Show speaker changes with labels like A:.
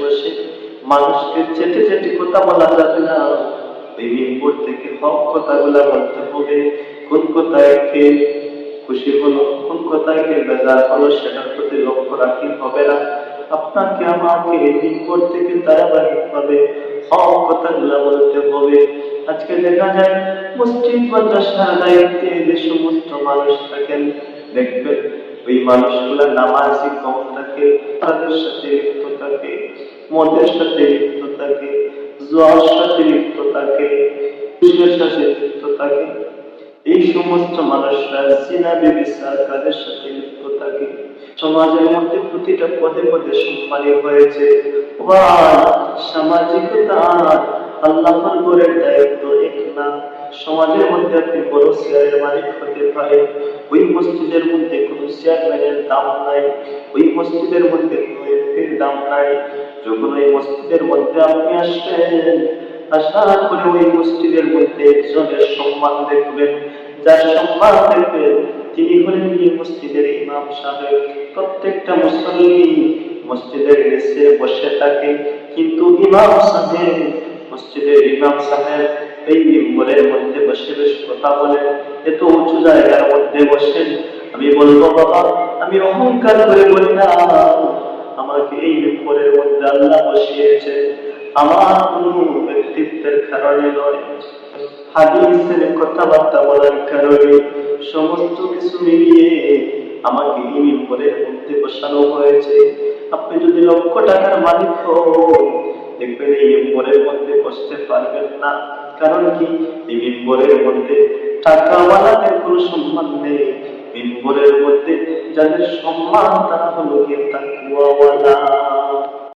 A: বসে। মানুষকে চেটে চেটে কথা বলা যাবে না। ওই থেকে হক কথাগুলা বলতে হবে। কোন কথায় কে খুশি হলো, কোন কথায় কে বেজার হলো, সেটার প্রতি লক্ষ্য রাখি হবে না। আপনাকে, আমাকে মিম্বর থেকে ধারাবাহিক ভাবে হক কথাগুলা বলতে হবে। আজকে দেখা যায়, মসজিদ মাদ্রাসার দায়িত্বে যে সমস্ত মানুষ থাকেন, দেখবেন ওই মানুষগুলা নামাজি কম থাকে, তাদের সাথে থাকে মদের সাথে লিপ্ত থাকে, জোয়ার সাথে লিপ্ত থাকে ঘুষের সাথে লিপ্ত থাকে, এই সমস্ত মানুষরা সিনা বেবিসার কাজের সাথে লিপ্ত থাকে। সমাজের মধ্যে প্রতিটা পদে পদে সম্মানী হয়েছে। সামাজিকতা আল্লাহর ঘরের দায়িত্ব এক না। সমাজের মধ্যে আপনি বড় শেয়ারের মালিক হতে পারেন। ওই মসজিদের মধ্যে কোনো চেয়ারম্যানের দাম নাই। ওই মসজিদের মধ্যে দাম নাই যখন ওই মসজিদের মধ্যে আপনি আসবেন, আশা করে ওই মসজিদের মধ্যে একজনের সম্মান দেখবেন। যার সম্মান দেখবেন, তিনি হলেন এই মসজিদের ইমাম সাহেব। প্রত্যেকটা মুসল্লি মসজিদের নিচে বসে থাকে। কিন্তু ইমাম সাহেব, মসজিদের ইমাম সাহেব এই মিম্বরের মধ্যে বসে বসে কথা বলেন। এত উঁচু জায়গার মধ্যে বসেন। আমি বলব, বাবা, আমি অহংকার করে বলি না আমাকে এই মিম্বরের মধ্যে আল্লাহ বসিয়েছে। আমার কোনো ব্যক্তিত্বের কারণে নয়। হাদিসের কথাবার্তা বলার কারণে সমস্ত কিছু মিলিয়ে আমাকে এই মিম্বরের মধ্যে বসানো হয়েছে। আপনি যদি লক্ষ টাকার মালিক হন, দেখবেন এই মিম্বরের মধ্যে বসতে পারবেন না। কারণ কি? এই মিম্বরের মধ্যে টাকাওয়ালাদের কোনো সম্মান নেই। মিম্বরের মধ্যে যাদের সম্মান তারা হলো গিয়ে তাকুয়াওয়ালা